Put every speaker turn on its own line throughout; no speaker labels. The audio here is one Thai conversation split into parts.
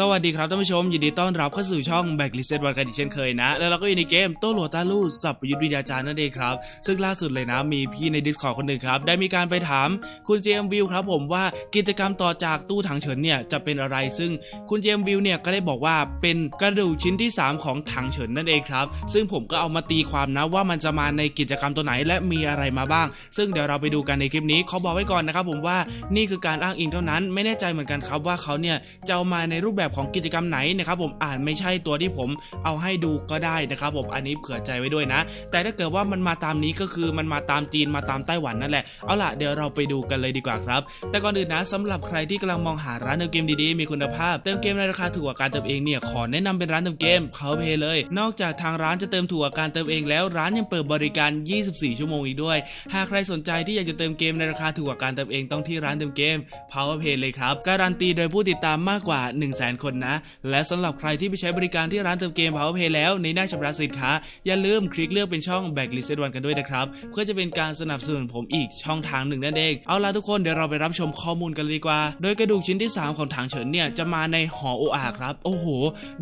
สวัสดีครับท่านผู้ชม ยินดีต้อนรับเข้าสู่ช่องแบ็กลิสเซตวันกันอีกเช่นเคยนะ แล้วเราก็อยู่ในเกมโตโหลตาลูสับยุทธวิทยาจารย์นั่นเองครับ ซึ่งล่าสุดเลยนะมีพี่ใน Discord คนหนึ่งครับ ได้มีการไปถามคุณเจมวิวครับผมว่ากิจกรรมต่อจากตู้ถังเฉินเนี่ยจะเป็นอะไร ซึ่งคุณเจมวิวเนี่ยก็ได้บอกว่าเป็นกระดูกชิ้นที่ 3 ของถังเฉินนั่นเองครับ ซึ่งผมก็เอามาตีความนะว่ามันจะมาในกิจกรรมตัวไหนและมีอะไรมาบ้าง ซึ่งเดี๋ยวเราไปดูกันในคลิปนี้เขาบอกไว้ก่อนนะครับผมว่านี่คือการอ้างอิงเท่านั้น ไม่แน่ใจเหมือนกันครับว่าเขาเนี่ยจะเอามาในรูปแบบของกิจกรรมไหนนะครับผมอ่านไม่ใช่ตัวที่ผมเอาให้ดูก็ได้นะครับผมอันนี้เผื่อใจไว้ด้วยนะ แต่ถ้าเกิดว่ามันมาตามนี้ก็คือมันมาตามจีนมาตามไต้หวันนั่นแหละเอาล่ะเดี๋ยวเราไปดูกันเลยดีกว่าครับ แต่ก่อนอื่นนะสำหรับใครที่กำลังมองหาร้านเติมเกมดีๆมีคุณภาพเติมเกมในราคาถูกกว่าการเติมเองเนี่ยขอแนะนำเป็นร้านเติมเกม Powerplay เลย นอกจากทางร้านจะเติมถูกกว่าการเติมเองแล้วร้านยังเปิดบริการ 24 ชั่วโมงอีกด้วย หากใครสนใจที่อยากจะเติมเกมในราคาถูกกว่าการเติมเองต้องที่ร้านเติมเกม Powerplay เลยครับ การันตีโดยผู้ติดตามมากกว่า 1 0 0 0 0แคนนะ และสำหรับใครที่ไปใช้บริการที่ร้านเติมเกม Powerplay แล้วในหน้าชำระสินค้า อย่าลืมคลิกเลือกเป็นช่อง Backlist วันกันด้วยนะครับเพื่อจะเป็นการสนับสนุนผมอีกช่องทางหนึ่งนั่นเองเอาล่ะทุกคนเดี๋ยวเราไปรับชมข้อมูลกันเลยดีกว่า โดยกระดูกชิ้นที่ 3 ของถังเฉินเนี่ยจะมาในหอโออาครับโอ้โห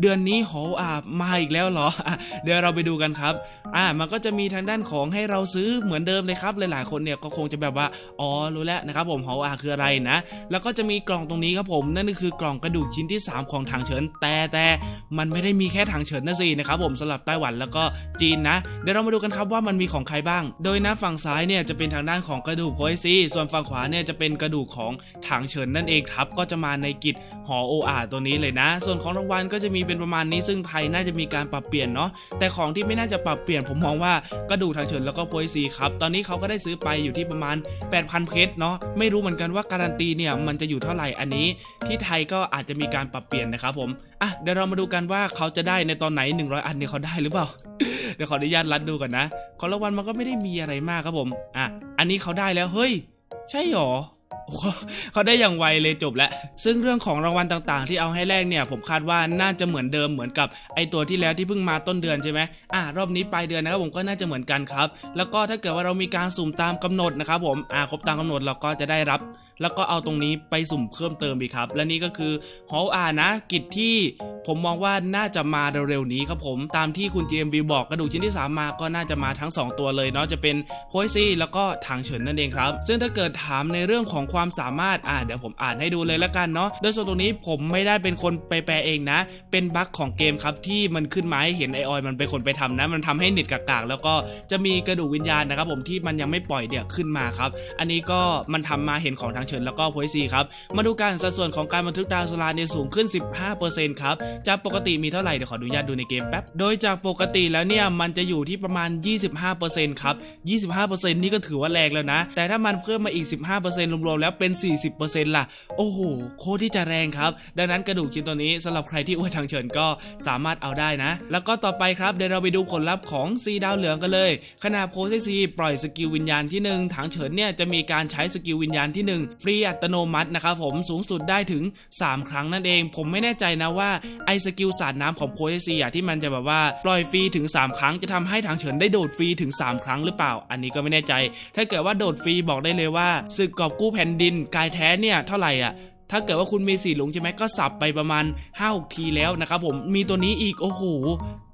เดือนนี้หอโออามาอีกแล้วเหรอ เดี๋ยวเราไปดูกันครับอ่ามันก็จะมีทางด้านของให้เราซื้อเหมือนเดิมเลยครับหลายๆคนเนี่ยก็คงจะแบบว่าอ๋อรู้แล้วนะครับผมหอโออาคืออะไรนะ แล้วก็จะมีกล่องตรงนี้ครับผมนั่นก็คือกล่องกระดูกชิ้นที่ 3ของถังเฉินแต่แต่มันไม่ได้มีแค่ถังเฉินนะสินะครับผมสำหรับไต้หวันแล้วก็จีนนะเดี๋ยวเรามาดูกันครับว่ามันมีของใครบ้าง โดยนะฝั่งซ้ายเนี่ยจะเป็นทางด้านของกระดูกโพยซีส่วนฝั่งขวาเนี่ยจะเป็นกระดูกของถังเฉินนั่นเองครับ ก็จะมาในกิจหอโออาตัวนี้เลยนะ ส่วนของรางวัลก็จะมีเป็นประมาณนี้ซึ่งไทยน่าจะมีการปรับเปลี่ยนเนาะแต่ของที่ไม่น่าจะปรับเปลี่ยนผมมองว่ากระดูกถังเฉินแล้วก็โพยซีครับตอนนี้เขาก็ได้ซื้อไปอยู่ที่ประมาณ 8,000เพชรเนาะไม่รู้เหมือนกันว่าการันตีเนี่ยมันจะอยู่เท่าไหร่อันนี้ ที่ไทยก็อาจจะมีการปรับเปลี่ยนนะครับผมอะเดี๋ยวเรามาดูกันว่าเขาจะได้ในตอนไหน 100 อันเนี่ยเขาได้หรือเปล่าเดี๋ยวขออนุญาตรัดดูก่อนนะของรางวัลมันก็ไม่ได้มีอะไรมากครับผมอะอันนี้เขาได้แล้วเฮ้ย ใช่หรอ เขาได้อย่างไวเลยจบแล้ว ซึ่งเรื่องของรางวัลต่างๆ ที่เอาให้แลกเนี่ย ผมคาดว่าน่าจะเหมือนเดิมเหมือนกับไอตัวที่แล้วที่เพิ่งมาต้นเดือนใช่ไหมอะรอบนี้ปลายเดือนนะครับผมก็น่าจะเหมือนกันครับ แล้วก็ถ้าเกิดว่าเรามีการสุ่มตามกำหนดนะครับผมอะครบตามกำหนดเราก็จะได้รับแล้วก็เอาตรงนี้ไปสุ่มเพิ่มเติมอีกครับ และนี่ก็คือหอลอานะกิจที่ผมมองว่าน่าจะมาเร็วๆนี้ครับผมตามที่คุณ GMV บอกกระดูกชิ้นที่ 3 มาก็น่าจะมาทั้ง 2 ตัวเลยเนาะจะเป็นโพยซี่แล้วก็ทางเฉินนั่นเองครับ ซึ่งถ้าเกิดถามในเรื่องของความสามารถอ่าเดี๋ยวผมอ่านให้ดูเลยละกันเนาะโดยส่วนตรงนี้ผมไม่ได้เป็นคนไปแปลเองนะ เป็นบั๊กของเกมครับที่มันขึ้นมาให้เห็นไอออยมันเป็นคนไปทำนะ มันทำให้เน็ตกากๆ แล้วก็จะมีกระดูกวิญญาณนะครับผมที่มันยังไม่ปล่อยเนี่ยขึ้นมาครับ อันนี้ก็มันทำมาเห็นของทางเฉินแล้วก็โพยซีครับมาดูการสัดส่วนของการบันทึกดาวโซลาร์เนี่ยสูงขึ้น 15%ครับจากปกติมีเท่าไหร่เดี๋ยวขออนุญาตดูในเกมแป๊บโดยจากปกติแล้วเนี่ยมันจะอยู่ที่ประมาณ 25%ครับ25%นี่ก็ถือว่าแรงแล้วนะ แต่ถ้ามันเพิ่มมาอีก 15%รวมๆแล้วเป็น 40%ล่ะ โอ้โห โคตรที่จะแรงครับ ดังนั้นกระดูกชิ้นตัวนี้สำหรับใครที่อวยทางเฉินก็สามารถเอาได้นะ แล้วก็ต่อไปครับเดี๋ยวเราไปดูผลลัพธ์ของซีดาวเหลืองกันเลย ขณะโพสซีปล่อยสกิลวิญญาณที่หนึ่งทางเฉินเนี่ยจะมีการใช้สกิลวิญญาณที่หนึ่งฟรีอัตโนมัตินะครับผมสูงสุดได้ถึง 3 ครั้งนั่นเอง ผมไม่แน่ใจนะว่าไอสกิลสาดน้ำของโพสซีอะที่มันจะแบบว่าปล่อยฟรีถึง 3 ครั้งจะทำให้ทางเฉินได้โดดฟรีถึง 3 ครั้งหรือเปล่า อันนี้ก็ไม่แน่ใจ ถ้าเกิดว่าโดดฟรีบอกได้เลยว่าศึกกอบกู้แผ่นดินกายแท้เนี่ยเท่าไหร่อะ ถ้าเกิดว่าคุณมีสีหลงใช่ไหมก็สับไปประมาณ5-6ทีแล้วนะครับผมมีตัวนี้อีกโอ้โห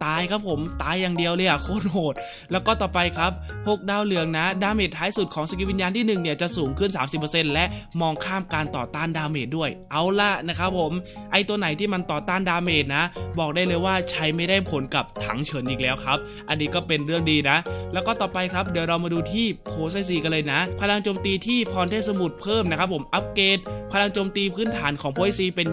ตายครับผมตายอย่างเดียวเลยอะโคตรโหด แล้วก็ต่อไปครับ6ดาวเหลืองนะ ดาเมจท้ายสุดของสกิลวิญญาณที่ 1 เนี่ยจะสูงขึ้น 30%และมองข้ามการต่อต้านดาเมจด้วย เอาละนะครับผม ไอตัวไหนที่มันต่อต้านดาเมจนะ บอกได้เลยว่าใช้ไม่ได้ผลกับถังเฉินอีกแล้วครับ อันนี้ก็เป็นเรื่องดีนะ แล้วก็ต่อไปครับเดี๋ยวเรามาดูที่โพไซซีกันเลยนะ พลังโจมตีที่พรเทพสมุทรเพิ่มนะครับผมอัปเกรดพลังโจมตีพื้นฐานของโพไซซีเป็น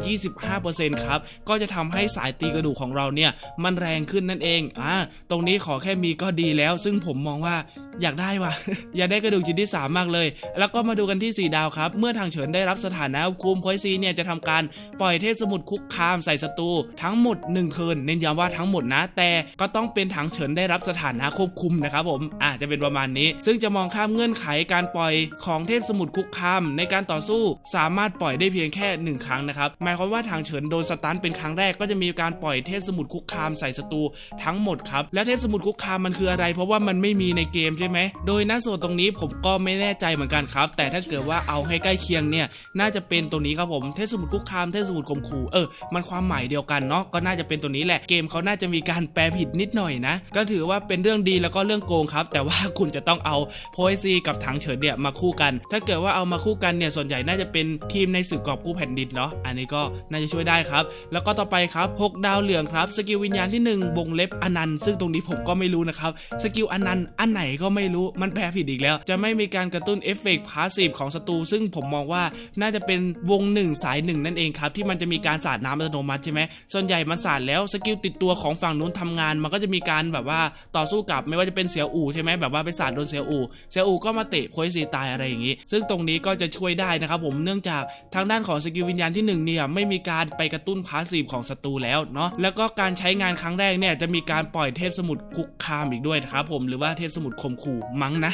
25%ครับ ก็จะทำให้สายตีกระดูกของเราเนี่ย มันแรงขึ้นนั่นเอง อ่า ตรงนี้ขอแค่มีก็ดีแล้ว ซึ่งผมมองว่าอยากได้ว่ะ อยากได้กระดูกชิ้นที่ 3 มากเลย แล้วก็มาดูกันที่ 4 ดาวครับ เมื่อทางเฉินได้รับสถานะคุมโพไซซีเนี่ยจะทำการปล่อยเทพสมุทรคุกคามใส่ศัตรูทั้งหมด1เทินเน้นย้ำว่าทั้งหมดนะ แต่ก็ต้องเป็นทางเฉินได้รับสถานะควบคุมนะครับผมอ่าจะเป็นประมาณนี้ ซึ่งจะมองข้ามเงื่อนไขการปล่อยของเทพสมุทรคุกคามในการต่อสู้ สามารถปล่อยได้เพียงพียงแค่หนึ่งครั้งนะครับหมายความว่าทางเฉินโดนสตันเป็นครั้งแรกก็จะมีการปล่อยเทพสมุดคุกคามใส่ศัตรูทั้งหมดครับและเทพสมุดคุกคามมันคืออะไร เพราะว่ามันไม่มีในเกมใช่ไหมโดยณส่วนตรงนี้ผมก็ไม่แน่ใจเหมือนกันครับ แต่ถ้าเกิดว่าเอาให้ใกล้เคียงเนี่ยน่าจะเป็นตัวนี้ครับผมเทพสมุดคุกคามเทพสมุดข่มขู่เออมันความหมายเดียวกันเนาะก็น่าจะเป็นตัวนี้แหละเกมเขาน่าจะมีการแปลผิดนิดหน่อยนะ ก็ถือว่าเป็นเรื่องดีแล้วก็เรื่องโกงครับ แต่ว่าคุณจะต้องเอาโพเอซีกับถังเฉินเนี่ยมาคู่กัน ถ้าเกิดว่าเอามาคู่กันเนี่ยส่วนใหญ่น่าจะเป็นทีมในสื่อกอบกู้แผ่นดินเนาะอันนี้ก็น่าจะช่วยได้ครับ แล้วก็ต่อไปครับหกดาวเหลืองครับ สกิลวิญญาณที่หนึ่งวงเล็บอนันต์ซึ่งตรงนี้ผมก็ไม่รู้นะครับสกิลอนันต์อันไหนก็ไม่รู้มันแปลผิดอีกแล้ว จะไม่มีการกระตุ้นเอฟเฟกต์พาสซีฟของศัตรูซึ่งผมมองว่าน่าจะเป็นวงหนึ่งสายหนึ่งนั่นเองครับที่มันจะมีการสาดน้ำอัตโนมัติใช่ไหมส่วนใหญ่มันสาดแล้วสกิลติดตัวของฝั่งนู้นทำงาน มันก็จะมีการแบบว่าต่อสู้กับไม่ว่าจะเป็นเสียวอู่ใช่ไหมแบบว่าไปสาดโดนเสียวอู่เสียวอู่ก็มาเตะโพยซีตายอะไรอย่างนี้ ซึ่งตรงนี้ก็จะช่วยได้นะครับผมเนื่องจากทางด้านของสกิลวิญญาณที่หนึ่งเนี่ยไม่มีการไปกระตุ้นพาสซีฟของศัตรูแล้วเนาะแล้วก็การใช้งานครั้งแรกเนี่ยจะมีการปล่อยเทพสมุดคุกคามอีกด้วยครับผมหรือว่าเทพสมุดข่มขู่มั้งนะ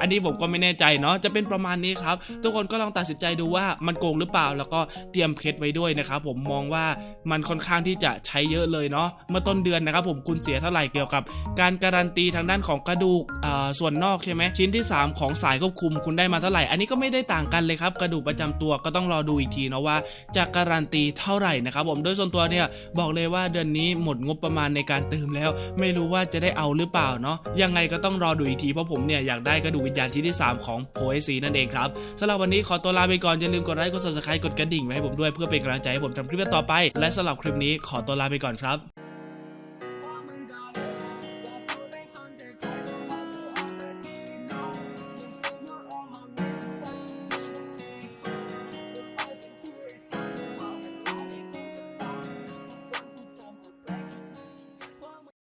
อันนี้ผมก็ไม่แน่ใจเนาะจะเป็นประมาณนี้ครับ ทุกคนก็ลองตัดสินใจดูว่ามันโกงหรือเปล่า แล้วก็เตรียมเคล็ดไว้ด้วยนะครับผมมองว่ามันค่อนข้างที่จะใช้เยอะเลยเนาะเมื่อต้นเดือนนะครับผมคุณเสียเท่าไหร่เกี่ยวกับ การการันตีทางด้านของกระดูกอ่าส่วนนอกใช่ไหมชิ้นที่ 3 ของสายควบคุมคุณได้มาเท่าไหร่ อันนี้ก็ไม่ได้ต่างกันเลยครับกระดูกประจำตัวก็ต้องรอดูอีกทีเนาะว่าจะการันตีเท่าไหร่นะครับผมโดยส่วนตัวเนี่ยบอกเลยว่าเดือนนี้หมดงบประมาณในการเติมแล้ว ไม่รู้ว่าจะได้เอาหรือเปล่าเนาะยังไงก็ต้องรอดูอีกทีเพราะผมเนี่ยอยากได้กระดูกวิญญาณชิ้นที่ 3 ของโพเอซีนั่นเองครับสำหรับวันนี้ขอตัวลาไปก่อนอย่าลืมกดไลค์กดซับสไครต์กดกระดิ่งไว้ให้ผมด้วยเพื่อเป็นกำลังใจให้ผมทำคลิปต่อไป และสำหรับคลิปนี้ขอตัวลาไปก่อนครับ